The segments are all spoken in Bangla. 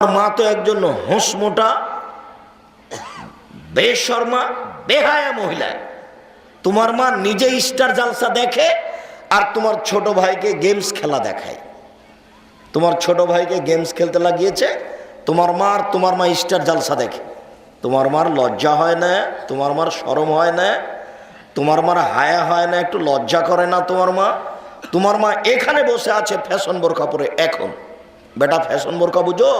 মা তো একজন হোঁস মোটা, বেশর্মা, বেহায়া মহিলা। তোমার মা নিজে স্টার জালসা দেখে আর তোমার ছোট ভাইকে গেমস খেলা দেখায়। তোমার ছোট ভাইকে গেমস খেলতে লাগিয়েছে, তোমার মা আর তোমার মা স্টার জালসা দেখে। তোমার মার লজ্জা হয় না, তোমার মার সরম হয় না, তোমার মার হায়া হয় না, একটু লজ্জা করে না তোমার মা। তোমার মা এখানে বসে আছে ফ্যাশন বোরখা পরে, এখন। বেটা, ফ্যাশন বোরখা বুঝো?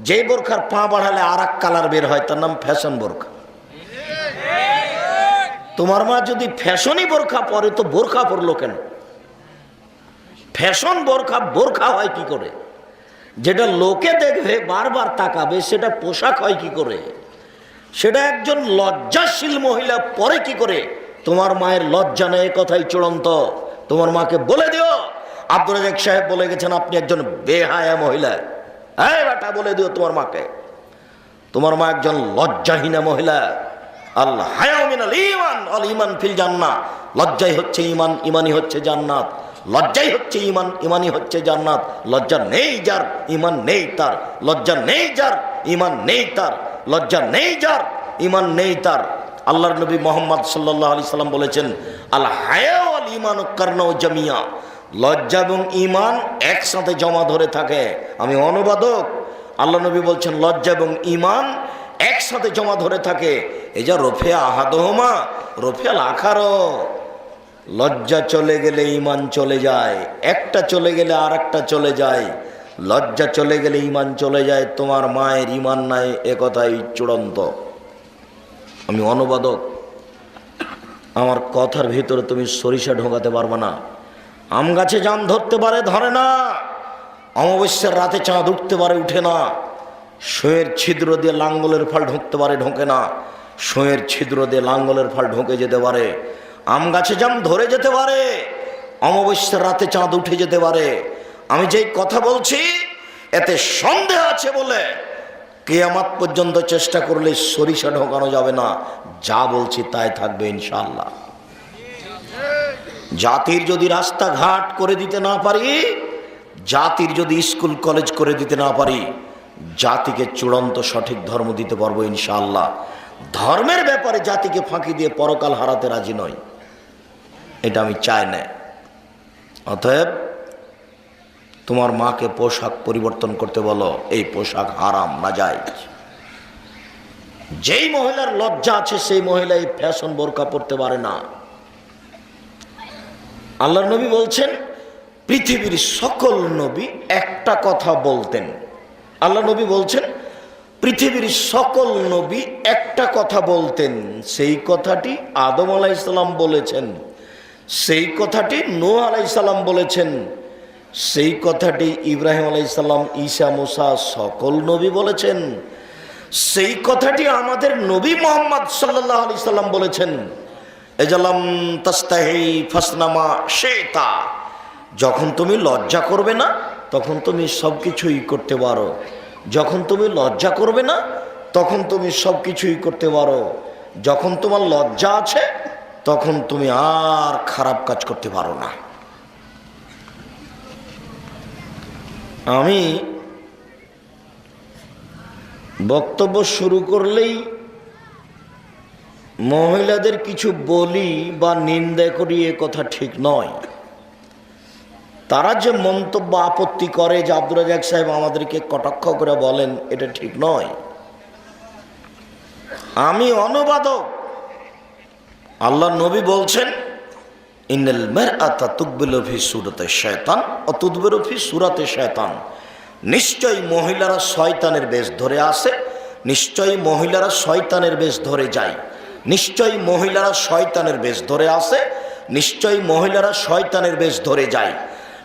যে বোরখার পা বাড়ালে আর কালার বের হয়, তার নাম ফ্যাশন বোরখা। তোমার মা যদি ফ্যাশনই বোরখা পরে, তো বোরখা পরলো কেন? ফ্যাশন বোরখা বোরখা হয় কি করে? যেটা লোকে দেখবে, বারবার তাকাবে, সেটা পোশাক হয় কি করে? সেটা একজন লজ্জাশীল মহিলা পরে কি করে? তোমার মায়ের লজ্জা নেই কথাই চূড়ান্ত। তোমার মাকে বলে দিও। আব্দুল রাজাক সাহেব বলে গেছেন, আপনি একজন বেহায়া মহিলা। হ্যাঁ বেটা, বলে দিও তোমার মাকে। তোমার মা একজন লজ্জাহীনা মহিলা। আল্লাহ হায়ামিনাল ইমান আল ইমান ফিল জান্নাত। লজ্জাই হচ্ছে ইমান ইমানই হচ্ছে জান্নাত। লজ্জাই হচ্ছে ইমান ইমানই হচ্ছে জান্নাত। লজ্জা নেই যার ইমান নেই তার। লজ্জা নেই যার ইমান নেই তার। লজ্জা নেই যার ইমান নেই তার। আল্লাহর নবী মোহাম্মদ সাল্লাহ আলি সাল্লাম বলেছেন, আল হায়া আল ইমান কারণ জামিয়া। লজ্জা এবং ইমান একসাথে জমা ধরে থাকে। আমি অনুবাদক। আল্লাহ নবী বলছেন, লজ্জা এবং ইমান একসাথে জমা ধরে থাকে। এই যা রফে আহাদহমা রফে লাখারও লজ্জা চলে গেলে ইমান চলে যায়, একটা চলে গেলে আর একটা চলে যায়। লজ্জা চলে গেলে ইমান চলে যায়, তোমার মায়ের ইমান নাই, এ কথাই চূড়ান্ত। আমি অনুবাদক। আমার কথার ভিতরে তুমি সরিষা ঢোকাতে পারবে না। আম গাছে জাম ধরতে পারে, ধরে না। অমাবস্যার রাতে চাঁদ উঠতে পারে, উঠে না। শোয়ের ছিদ্র দিয়ে লাঙ্গলের ফল ঢুকতে পারে, ঢোকে না। শোয়ের ছিদ্র দিয়ে লাঙ্গলের ফল ঢুকে যেতে পারে। আম গাছে জাম ধরে যেতে পারে। অমাবস্যার রাতে চাঁদ উঠে যেতে পারে। আমি যেই কথা বলছি, এতে সন্দেহ আছে বলে কেয়ামাত পর্যন্ত চেষ্টা করলে সরিষা ঢোকানো যাবে না। যা বলছি তাই থাকবে ইনশাল্লাহ জাতির যদি রাস্তাঘাট করে দিতে না পারি, জাতির যদি স্কুল, কলেজ করে দিতে না পারি, জাতিকে চূড়ান্ত সঠিক ধর্ম দিতে পারব ইনশাআল্লাহ। ধর্মের ব্যাপারে জাতিকে ফাঁকি দিয়ে পরকাল হারাতে রাজি নয় এটা আমি চাই না। অতএব, তোমার মাকে পোশাক পরিবর্তন করতে বলো, এই পোশাক হারাম না যায় যেই মহিলার লজ্জা আছে, সেই মহিলা এই ফ্যাশন বোরকা পরতে পারে না। আল্লাহ নবী বলছেন, পৃথিবীর সকল নবী একটা কথা বলতেন। আল্লাহ নবী বলছেন, পৃথিবীর সকল নবী একটা কথা বলতেন। সেই কথাটি আদম আলাইসাল্লাম বলেছেন, সেই কথাটি নো আলাইসাল্লাম বলেছেন, সেই কথাটি ইব্রাহিম আলাইসাল্লাম ঈসা, মুসা সকল নবী বলেছেন, সেই কথাটি আমাদের নবী মোহাম্মদ সাল্লাহ আলি সাল্লাম বলেছেন। এজালাম তাস্তাহি ফাসনামা শেতা। যখন তুমি লজ্জা করবে না, তখন তুমি সব কিছুই করতে পারো। যখন তুমি লজ্জা করবে না, তখন তুমি সব কিছুই করতে পারো। যখন তোমার লজ্জা আছে, তখন তুমি আর খারাপ কাজ করতে পারো না। আমি বক্তব্য শুরু করলেই মহিলাদের কিছু বলি বা নিন্দা করি এ কথা ঠিক নয়। তারা যে মন্তব্য আপত্তি করে যে আব্দুল রাজাক সাহেব আমাদেরকে কটাক্ষ করে বলেন, এটা ঠিক নয়। আমি অনুবাদক। আল্লাহ নবী বলছেন, ইন্নাল মারআতা তুকবিলু ফি সূরাতে শয়তান ও তুদবিরু ফি সূরাতে শয়তান। নিশ্চয়ই মহিলারা শয়তানের বেশ ধরে আসে নিশ্চয়ই মহিলারা শয়তানের বেশ ধরে যায়। নিশ্চয়ই মহিলারা শয়তানের বেশ ধরে আসে নিশ্চয়ই মহিলারা শয়তানের বেশ ধরে যায়।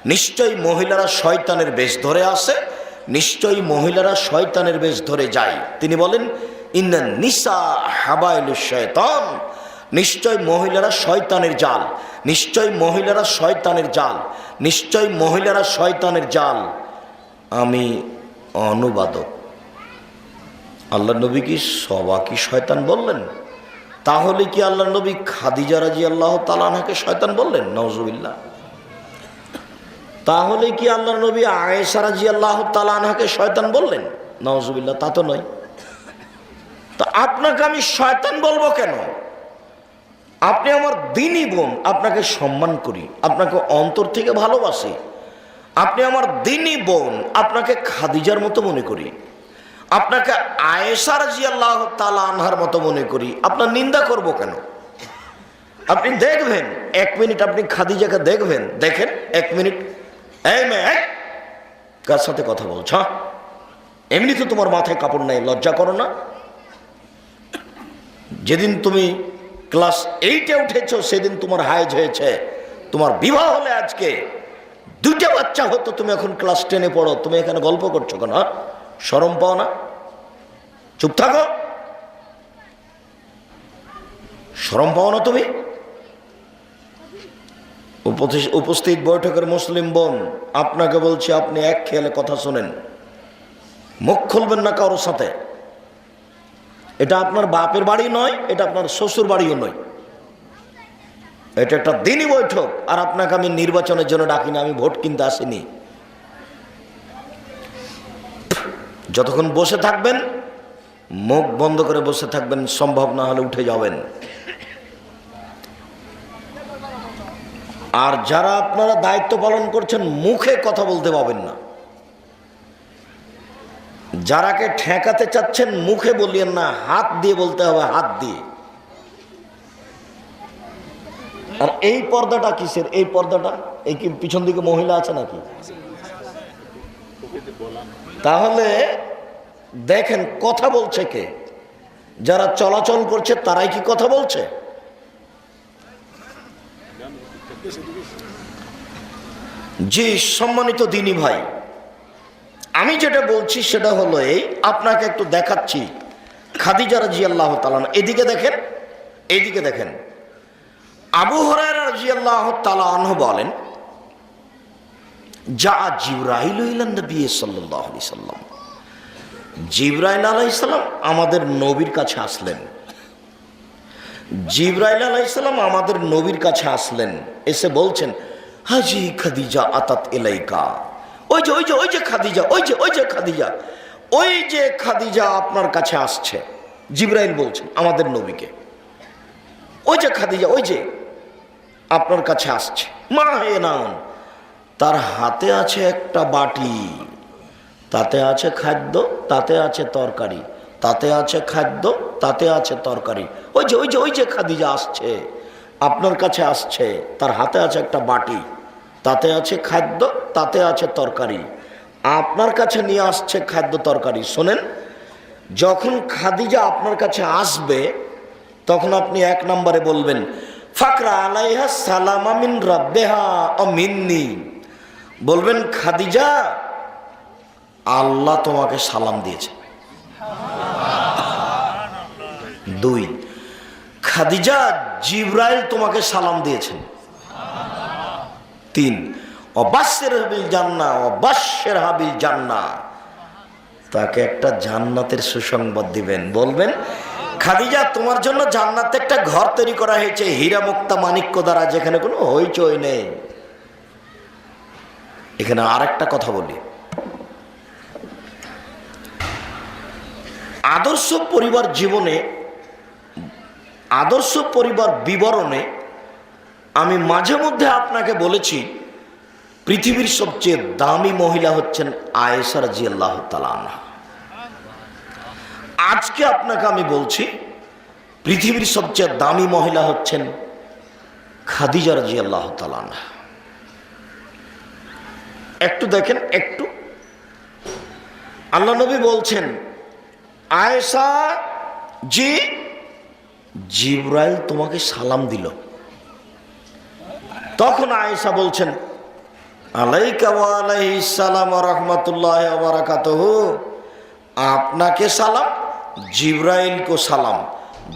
নিশ্চয়ই মহিলারা শয়তানের বেশ ধরে আসে নিশ্চয়ই মহিলারা শয়তানের বেশ ধরে যায়। তিনি বলেন, ইন্না নিসা হাবাইলু শয়তান। নিশ্চয় মহিলারা শয়তানের জাল নিশ্চয় মহিলারা শয়তানের জাল নিশ্চয় মহিলারা শয়তানের জাল। আমি অনুবাদক। আল্লাহ নবী কি সবা কি শয়তান বললেন? তাহলে কি আল্লাহ নবী খাদিজা রাজি আল্লাহ তালানাকে শয়তান বললেন? নজুবিল্লা তাহলে কি আল্লাহ নবী আয়েশা রাজি আল্লাহ তালানহাকে শয়তান বললেন? নওয়াজুবিল্লা তা তো নয়। তা আপনাকে আমি শয়তান বলব কেন? আপনি আমার দিনই বোন, আপনাকে সম্মান করি, আপনাকে অন্তর থেকে ভালোবাসি। আপনি আমার দিনই বোন, আপনাকে খাদিজার মতো মনে করি। আপনাকে আয়েসার জিয়াল্লাহ তালা আনহার মতো মনে করি। আপনার নিন্দা করব কেন? আপনি দেখবেন, এক মিনিট আপনি খাদিজাকে দেখবেন, দেখেন, এক মিনিট। এই মেয়ে, কার সাথে কথা বলছ? হ্যাঁ? এমনি তো তোমার মাথায় কাপড় নাই, লজ্জা করো না। যেদিন তুমি ক্লাস এইটে উঠেছ, সেদিন তোমার হাইজ হয়েছে। তোমার বিবাহ হলে আজকে দুইটা বাচ্চা হতো, তুমি এখন ক্লাস টেনে পড়ো। তুমি এখানে গল্প করছ কেন শরম পাও না? চুপ থাকো। শরম পাও না তুমি? উপস্থিত- উপস্থিত বৈঠকের মুসলিম বোন, আপনাকে বলছি আপনি এক খেয়ালে কথা শোনেন। মুখ খুলবেন না কারোর সাথে। এটা আপনার বাপের বাড়ি নয়, এটা আপনার শ্বশুর বাড়িও নয়। এটা একটা দিনই বৈঠক, আর আপনাকে আমি নির্বাচনের জন্য ডাকি না আমি ভোট কিনতে আসিনি। যতক্ষণ বসে থাকবেন, মুখ বন্ধ করে বসে থাকবেন, সম্ভব না হলে উঠে যাবেন। আর যারা আপনারা দায়িত্ব পালন করছেন, মুখে কথা বলতে পাবেন না। যারাকে ঠেকাতে চাচ্ছেন, মুখে বলিয়েন না, হাত দিয়ে বলতে হবে, হাত দিয়ে। আর এই পর্দাটা কিসের? এই পর্দাটা? এই কি পিছন দিকে মহিলা আছে নাকি? তাহলে দেখেন কথা বলছে কে? যারা চলাচল করছে, তারাই কি কথা বলছে? জি, সম্মানিত দিনী ভাই, আমি যেটা বলছি সেটা হলো এই, আপনাকে একটু দেখাচ্ছি খাদিজা রাজি আল্লাহ তালান এদিকে দেখেন এদিকে দেখেন। আবু হরাই রাজি আল্লাহ বলেন যা জিব্রাহিল নবী সাল্লাহ সাল্লাম। জিব্রাইল আলাইসাল্লাম আমাদের নবীর কাছে আসলেন। জিব্রাইল আলাইসাল্লাম আমাদের নবীর কাছে আসলেন। এসে বলছেন, হাজি খাদিজা আতাত এলাইকা ওই যে ওই যে ওই যে খাদিজা, ওই যে ওই যে খাদিজা। ওই যে খাদিজা আপনার কাছে আসছে জিব্রাইল বলছেন, আমাদের নবীকে। ওই যে খাদিজা, ওই যে আপনার কাছে আসছে। মা হে নাম। তার হাতে আছে একটা বাটি। তাতে আছে খাদ্য, তাতে আছে তরকারি। তাতে আছে খাদ্য, তাতে আছে তরকারি। ওই যে ওই যে ওই যে খাদিজা আসছে, আপনার কাছে আসছে, তার হাতে আছে একটা বাটি। তাতে আছে খাদ্য, তাতে আছে তরকারি। আপনার কাছে নিয়ে আসছে খাদ্য, তরকারি। শোনেন, যখন খাদিজা আপনার কাছে আসবে, তখন আপনি এক নম্বরে বলবেন, ফাকরা আলাইহা সালামা মিন রব্বেহা ও মিন্নি। বলবেন, খাদিজা, আল্লাহ তোমাকে সালাম দিয়েছে। দুই, খাদিজা জিব্রাইল তোমাকে সালাম দিয়েছেন। তিন অবাস্যের হাবিল জান্না অবাস্যের হাবিল জান্না। তাকে একটা জান্নাতের সুসংবাদ দিবেন। বলবেন, খাদিজা, তোমার জন্য জান্নাতে একটা ঘর তৈরি করা হয়েছে হীরা মুক্তা মানিক্য দ্বারা, যেখানে কোনো হইচই নেই। এখানে আরেকটা কথা বলি। আদর্শ পরিবার জীবনে, আদর্শ পরিবার বিবরণে আমি মাঝে মধ্যে আপনাকে বলেছি, পৃথিবীর সবচেয়ে দামি মহিলা হচ্ছেন আয়েসার জি আল্লাহ তালানা আজকে আপনাকে আমি বলছি, পৃথিবীর সবচেয়ে দামি মহিলা হচ্ছেন খাদিজার জি আল্লাহ তালানা একটু দেখেন, একটু। আল্লাহ নবী বলছেন, আয়েশা জি, জিব্রাইল তোমাকে সালাম দিল। তখন আয়েশা বলছেন আপনাকে সালাম, জিব্রাইলকে সালাম।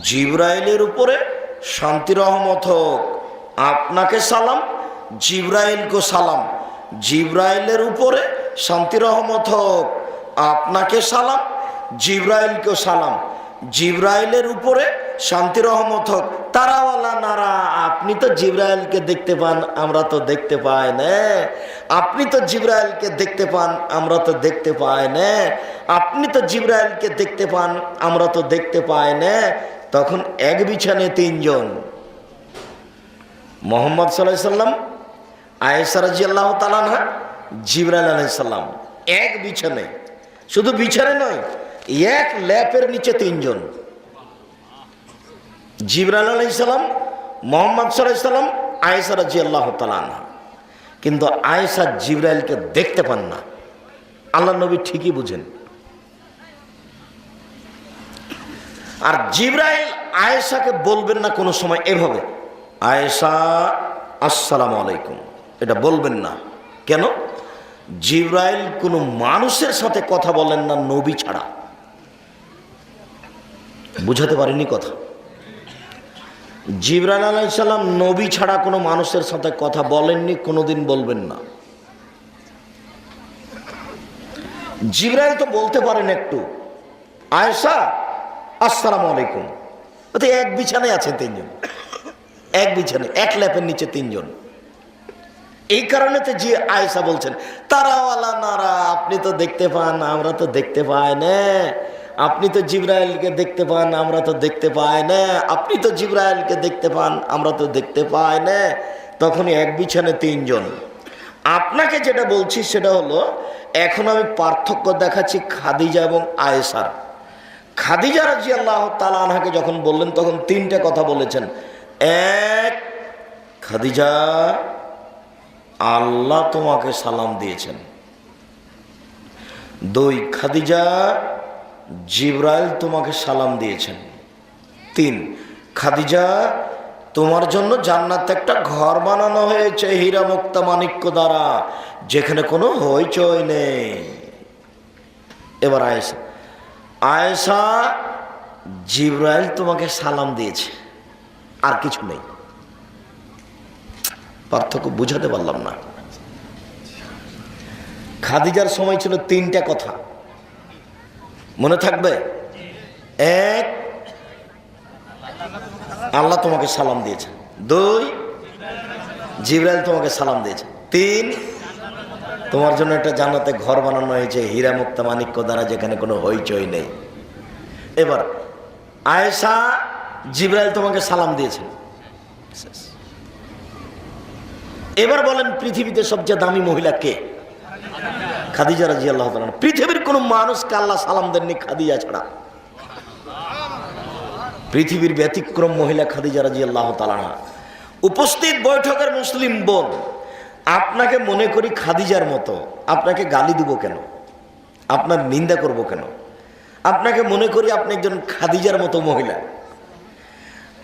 জিব্রাইলের উপরে শান্তি রহমত হোক। আপনাকে সালাম, জিব্রাইলকে সালাম। জিব্রাইলের উপরে শান্তি রহমত হোক। আপনাকে সালাম জিব্রাইলকে সালাম। জিব্রাইলের উপরে শান্তি রহমত হোক। তারাওয়ালা নারা, আপনি তো জিব্রাইলকে দেখতে পান, আমরা তো দেখতে পাই না। আপনি তো জিব্রাইলকে দেখতে পান, আমরা তো দেখতে পাই না। আপনি তো জিব্রাইলকে দেখতে পান, আমরা তো দেখতে পাই না। তখন এক বিছানে তিনজন। মোহাম্মদ সাল্লাহ সাল্লাম আয়েসা রাজি আল্লাহ তালানহা জিবরাইল আলাইসাল্লাম এক বিছানে শুধু বিছানে নয়, এক ল্যাপের নিচে তিনজন। জিবরাইল আলাইসাল্লাম মোহাম্মদ সাল্লাম আয়েসা রাজি আল্লাহ তালানহা কিন্তু আয়েসা জিবরাইলকে দেখতে পান না। আল্লাহ নবী ঠিকই বুঝেন। আর জিব্রাইল আয়েশাকে বলবেন না কোনো সময় এভাবে, আয়েশা, আসসালামু আলাইকুম। এটা বলবেন না। কেন? জিব্রাইল কোনো মানুষের সাথে কথা বলেন না নবী ছাড়া। বুঝাতে পারিনি কথা। জিব্রাইল আলাইসাল্লাম নবী ছাড়া কোনো মানুষের সাথে কথা বলেননি, কোনোদিন বলবেন না। জিব্রাইল তো বলতে পারেন একটু। আয়েশা, আসসালামু আলাইকুম। এক বিছানায় আছেন তিনজন। এক বিছানে এক ল্যাপের নিচে তিনজন। এই কারণে তো যে আয়েশা বলছেন, তারাওয়ালা নারা, আপনি তো দেখতে পান, আমরা তো দেখতে পাই না। আপনি তো জিব্রাইলকে দেখতে পান, আমরা তো দেখতে পাই না। আপনি তো জিব্রাইলকে দেখতে পান, আমরা তো দেখতে পাই না। তখনই এক বিছানে তিনজন, আপনাকে যেটা বলছি সেটা হলো, এখন আমি পার্থক্য দেখাচ্ছি খাদিজা এবং আয়েশার। খাদিজা রাজি আল্লাহ তালানহাকে যখন বললেন, তখন তিনটে কথা বলেছেন। এক, খাদিজা আল্লাহ তোমাকে সালাম দিয়েছেন। দুই খাদিজা জিব্রাইল তোমাকে সালাম দিয়েছেন। তিন, খাদিজা তোমার জন্য জান্নাতে একটা ঘর বানানো হয়েছে হীরা মুক্তা মানিক্য দ্বারা, যেখানে কোনো হইচই নেই। এবার আয়েশা আয়েশা জিব্রাইল তোমাকে সালাম দিয়েছে, আর কিছু নেই। পার্থক্য বুঝাতে পারলাম না। খাদিজার সময় ছিল তিনটা কথা। মনে থাকবে? এক, আল্লাহ তোমাকে সালাম দিয়েছে দুই, জিব্রাইল তোমাকে সালাম দিয়েছে তিন, তোমার জন্য একটা জান্নাতে ঘর বানানো হয়েছে হীরা মুক্তা মানিক্য দ্বারা, যেখানে কোনো হইচই নেই। এবার আয়েশা, জিব্রাইল তোমাকে সালাম দিয়েছেন। এবার বলেন পৃথিবীতে সবচেয়ে দামি মহিলা কে? খাদিজা রাজি আল্লাহ পৃথিবীর কোনো মানুষকে আল্লাহ সালাম দেননি খাদিজা ছাড়া। পৃথিবীর ব্যতিক্রম মহিলা খাদিজা রাজি আল্লাহ তালানা উপস্থিত বৈঠকের মুসলিম বোন, আপনাকে মনে করি খাদিজার মতো। আপনাকে গালি দিব কেন? আপনার নিন্দা করব কেন? আপনাকে মনে করি আপনি একজন খাদিজার মতো মহিলা।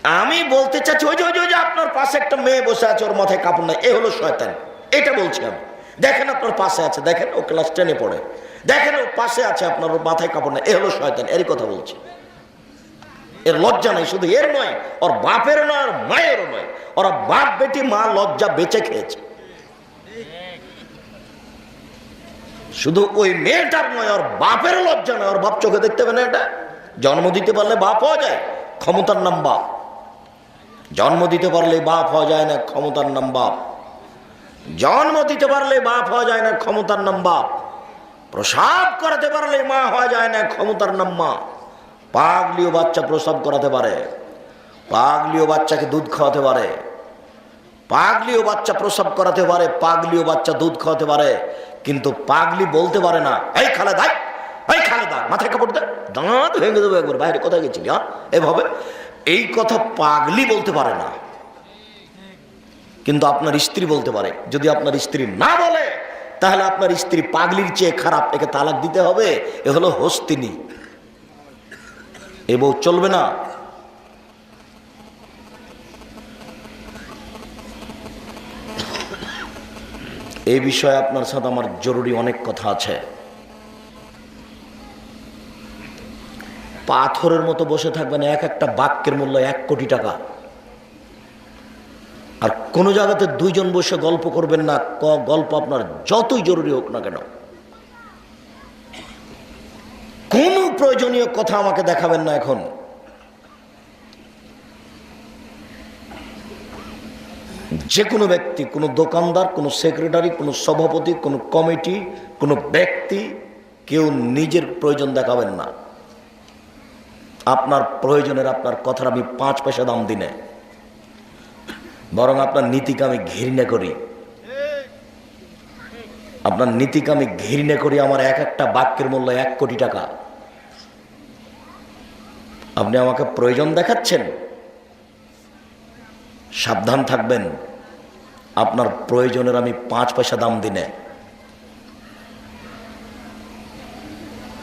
আমি বলতে চাচ্ছি, ওই যে ওই যে ওই যে আপনার পাশে একটা মেয়ে বসে আছে, ওর মাথায় কাপড় নাই, এ হলো শয়তান। এটা বলছি আমি। দেখেন আপনার পাশে আছে, দেখেন, ও ক্লাস টেনে পড়ে। দেখেন, ওর পাশে আছে আপনার, ওর মাথায় কাপড় নাই, এ হলো শয়তান, এরই কথা বলছি। এর লজ্জা নাই, শুধু এর নয়, ওর বাপের নয়, আর মায়েরও নয়। ওরা বাপ বেটি, মা লজ্জা বেঁচে খেয়েছে। শুধু ওই মেয়েটার নয়, ওর বাপের লজ্জা নয়, ওর বাপ চোখে দেখতে হবে না এটা? জন্ম দিতে পারলে বাপ হওয়া যায়, ক্ষমতার নাম বাপ। জন্ম দিতে পারলে বাপ হওয়া যায় না, ক্ষমতার নাম বাপ। জন্ম দিতে পারলে বাপ হওয়া যায় না, ক্ষমতার নাম বাপ। প্রসাব করাতে পারলে মা হওয়া যায় না, ক্ষমতার নাম মা। পাগলিও বাচ্চা প্রসাব করাতে পারে। পাগলিও বাচ্চাকে দুধ খাওয়াতে পারে। পাগলিও বাচ্চা প্রসাব করাতে পারে, পাগলিও বাচ্চা দুধ খাওয়াতে পারে। কিন্তু পাগলি বলতে পারে না, এই খালে দাই এই খালে দা মাথায় কাপড় দে, দাঁত ভেঙে দেবো একবার, বাইরে কোথায় গেছিলি হ্যাঁ এভাবে? এই কথা পাগলি বলতে পারে না। কিন্তু আপনার স্ত্রী বলতে পারে। যদি আপনার স্ত্রী না বলে, তাহলে আপনার স্ত্রী পাগলির চেয়ে খারাপ। একে তালাক দিতে হবে। এ হলো হস্তিনী। এ বউ চলবে না। এই বিষয়ে আপনার সাথে আমার জরুরি অনেক কথা আছে। পাথরের মতো বসে থাকবেন এক একটা বাক্যের মূল্য এক কোটি টাকা। আর কোনো জায়গাতে দুইজন বসে গল্প করবেন না, ক- গল্প আপনার যতই জরুরি হোক না কেন। কোনো প্রয়োজনীয় কথা আমাকে দেখাবেন না এখন। যে কোনো ব্যক্তি, কোনো দোকানদার, কোনো সেক্রেটারি, কোনো সভাপতি, কোনো কমিটি, কোনো ব্যক্তি কেউ নিজের প্রয়োজন দেখাবেন না। আপনার প্রয়োজনের আপনার কথার আমি পাঁচ পয়সা দাম দিনে বরং আপনার নীতিকে আমি ঘৃণা করি। আপনার নীতিকে আমি ঘৃণা করি, আমার এক একটা বাক্যের মূল্য এক কোটি টাকা। আপনি আমাকে প্রয়োজন দেখাচ্ছেন? সাবধান থাকবেন। আপনার প্রয়োজনের আমি পাঁচ পয়সা দাম দিনে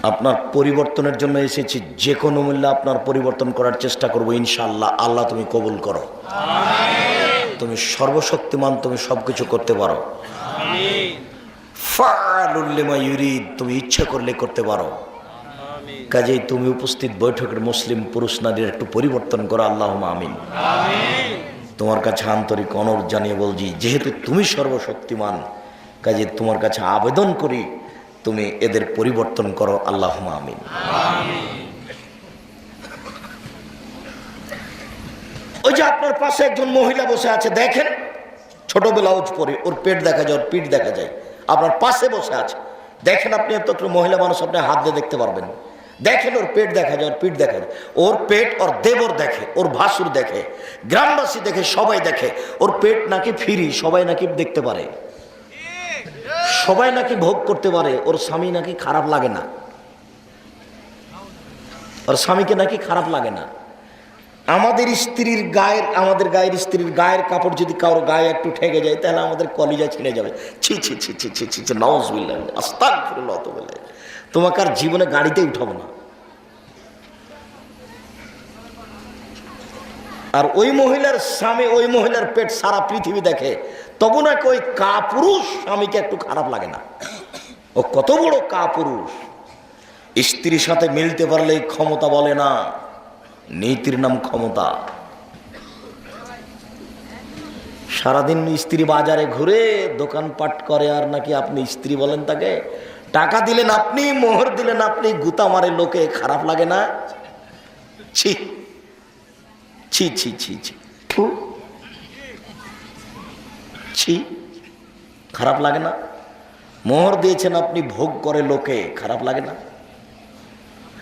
আপনার পরিবর্তনের জন্য এসেছি। যে কোনো মূল্যে আপনার পরিবর্তন করার চেষ্টা করব ইনশাল্লাহ আল্লাহ তুমি কবুল করো। তুমি সর্বশক্তিমান তুমি সব কিছু করতে পারো। ইউরিদ তুমি ইচ্ছা করলে করতে পারো। কাজেই তুমি উপস্থিত বৈঠকের মুসলিম পুরুষ নারীর একটু পরিবর্তন করো আল্লাহ আমিন। তোমার কাছে আন্তরিক অনুরোধ জানিয়ে বলছি যেহেতু তুমি সর্বশক্তিমান কাজে তোমার কাছে আবেদন করি তুমি এদের পরিবর্তন করো আল্লাহ আমিন। ওই যে আপনার পাশে একজন মহিলা বসে আছে, দেখেন? ছোট ব্লাউজ পরে, ওর পেট দেখা যায়, ওর পিঠ দেখা যায়। আপনার পাশে বসে আছে। দেখেন আপনি এত মহিলা মানুষ, আপনি হাত দিয়ে দেখতে পারবেন। দেখেন ওর পেট দেখা যায়, ওর পিঠ দেখা যায়। ওর পেট ওর দেবর দেখে, ওর ভাসুর দেখে, গ্রামবাসী দেখে, সবাই দেখে। ওর পেট নাকি ফিরি, সবাই নাকি দেখতে পারে। সবাই নাকি ভোগ করতে পারে, ওর স্বামী নাকি খারাপ লাগে না। ওর স্বামীকে নাকি খারাপ লাগে না। আমাদের স্ত্রীর গায়ের, আমাদের গায়ের স্ত্রীর গায়ের কাপড় যদি কারোর গায়ে একটু ঠেকে যায়, তাহলে আমাদের কলিজা ছিঁড়ে যাবে। ছি ছি ছি ছি ছি ছি ছি নওয়াজ আস্তাক ফিরুল্লাহ তো বলে তোমাকে আর জীবনে গাড়িতে উঠাবো না। আর ওই মহিলার স্বামী, ওই মহিলার পেট সারা পৃথিবী দেখে তবু নাকি ওই কা পুরুষ স্বামীকে একটু খারাপ লাগে না। ও কত বড় কা পুরুষ স্ত্রীর সাথে মিলতে পারলে ক্ষমতা বলে না। নীতির নাম ক্ষমতা। সারাদিন স্ত্রী বাজারে ঘুরে দোকানপাট করে আর নাকি আপনি স্ত্রী বলেন তাকে? টাকা দিলেন আপনি, মোহর দিলেন আপনি, গুতা মারে লোকে, খারাপ লাগে না? ছি। ছি ছি ছি ছি। ছি খারাপ লাগে না। মোহর দিয়েছেন আপনি, ভোগ করে লোকে, খারাপ লাগে না।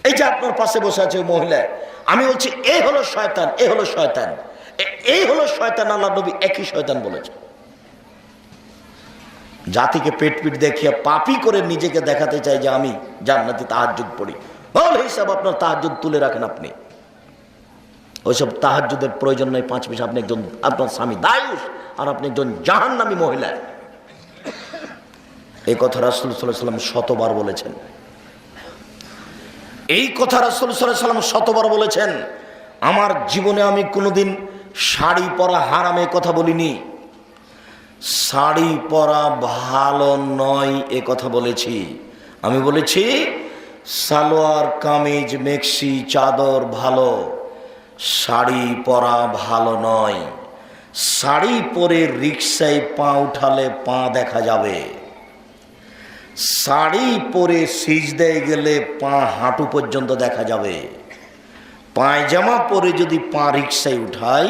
এই যে আপনার পাশে বসে আছে মহিলা, আমি বলছি, এ হলো শয়তান, এ হলো শয়তান। এই হলো শয়তান, আল্লাহ নবী একই শয়তান বলেছে জাতিকে পেট পিট দেখিয়ে পাপি করে নিজেকে দেখাতে চাই যে আমি জান্নাতি তাহাজুদ পড়ি। বল হিসাব আপনার তাহাজুদ তুলে রাখেন আপনি। ওইসব তাহাজুদের প্রয়োজন নেই, পাঁচ পয়সা আপনি একজন আপনার স্বামী দায়ুষ, আর আপনি একজন জাহান্নামী মহিলা। এই কথা রাসুল সাল্লাহ সাল্লাম শতবার বলেছেন। এই কথা রাসুল সাল্লাহ সাল্লাম শতবার বলেছেন, আমার জীবনে আমি কোনোদিন শাড়ি পরা হারামে কথা বলিনি। শাড়ি পরা ভালো নয় এ কথা বলেছি। আমি বলেছি, সালোয়ার, কামিজ, মেক্সি, চাদর ভালো। শাড়ি পরা ভালো নয়। শাড়ি পরে রিক্সায় পা উঠালে পা দেখা যাবে। শাড়ি পরে সিজদায় গেলে পা হাঁটু পর্যন্ত দেখা যাবে। পায়জামা পরে যদি পা রিক্সায় উঠাই,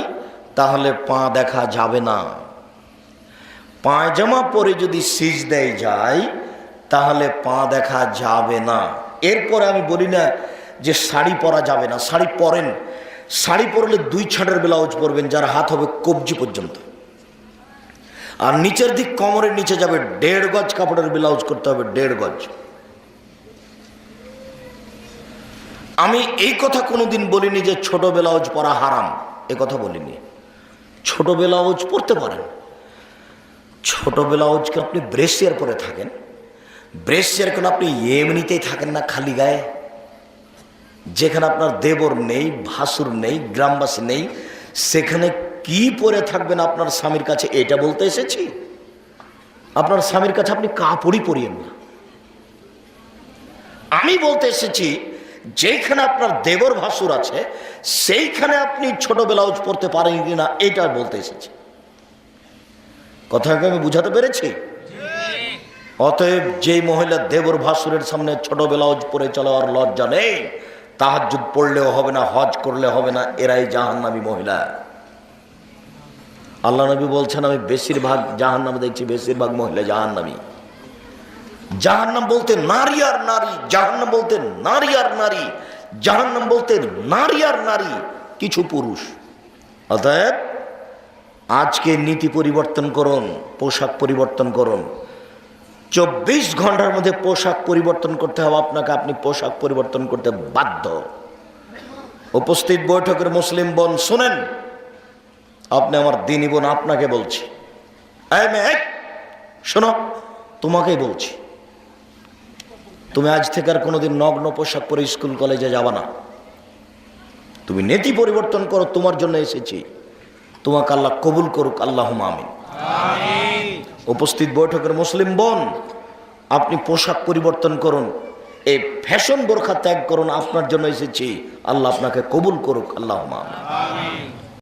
তাহলে পা দেখা যাবে না। পায়জামা পরে যদি সিজদায় যায় তাহলে পা দেখা যাবে না। এরপরে আমি বলি না যে শাড়ি পরা যাবে না, শাড়ি পরেন। শাড়ি পরলে দুই ছাড়ের ব্লাউজ পরবেন, যার হাত হবে কবজি পর্যন্ত। আর নিচের দিক কোমরের নিচে যাবে দেড় গজ, কাপড়ের ব্লাউজ করতে হবে দেড় গজ। আমি এই কথা কোনোদিন বলিনি যে ছোট ব্লাউজ পরা হারাম, এ কথা বলিনি। ছোট ব্লাউজ পরতে পারেন। ছোট ব্লাউজকে আপনি ব্রেসিয়ার পরে থাকেন। ব্রেসিয়ার কেন আপনি এমনিতেই থাকেন না খালি গায়ে। যেখানে আপনার দেবর নেই, ভাসুর নেই, গ্রামবাসী নেই, সেখানে কি পরে থাকবেন আপনার স্বামীর কাছে? এটা বলতে এসেছি। আপনার স্বামীর কাছে আপনি কাপড়ই পরিয়েন না। আমি বলতে এসেছি, যেখানে আপনার দেবর, ভাসুর আছে, সেইখানে আপনি ছোট ব্লাউজ পরতে পারেন কিনা এটা বলতে এসেছি। কথাকে আমি বুঝাতে পেরেছি? অতএব যে মহিলা দেবর, ভাসুরের সামনে ছোট ব্লাউজ পরে চলার লজ্জা নেই তাহাজুদ পড়লেও হবে না, হজ করলে হবে না, এরাই জাহান্নামী মহিলা। আল্লাহ নবী বলছেন, আমি বেশিরভাগ জাহান নামে দেখছি, বেশিরভাগ মহিলা জাহান নামী জাহান্নাম বলতে নারী আর নারী, জাহান্নাম বলতে নারী আর নারী, জাহান্নাম বলতে নারী আর নারী, কিছু পুরুষ। অতএব আজকে নীতি পরিবর্তন করুন, পোশাক পরিবর্তন করুন। চব্বিশ ঘণ্টার মধ্যে পোশাক পরিবর্তন করতে হবে। আপনাকে আপনি পোশাক পরিবর্তন করতে বাধ্য। উপস্থিত বৈঠকের মুসলিম বোন, শোনেন। আপনি আমার দিনী বোন, আপনাকে বলছি। শোনো, তোমাকেই বলছি। তুমি আজ থেকে আর কোনোদিন নগ্ন পোশাক পরে স্কুল, কলেজে যাবা না। তুমি নীতি পরিবর্তন করো, তোমার জন্য এসেছি। তোমাকে আল্লাহ কবুল করুক আল্লাহ আমিন। উপস্থিত বৈঠকের মুসলিম বোন, আপনি পোশাক পরিবর্তন করুন, এই ফ্যাশন বোরখা ত্যাগ করুন, আপনার জন্য এসেছি। আল্লাহ আপনাকে কবুল করুক আল্লাহ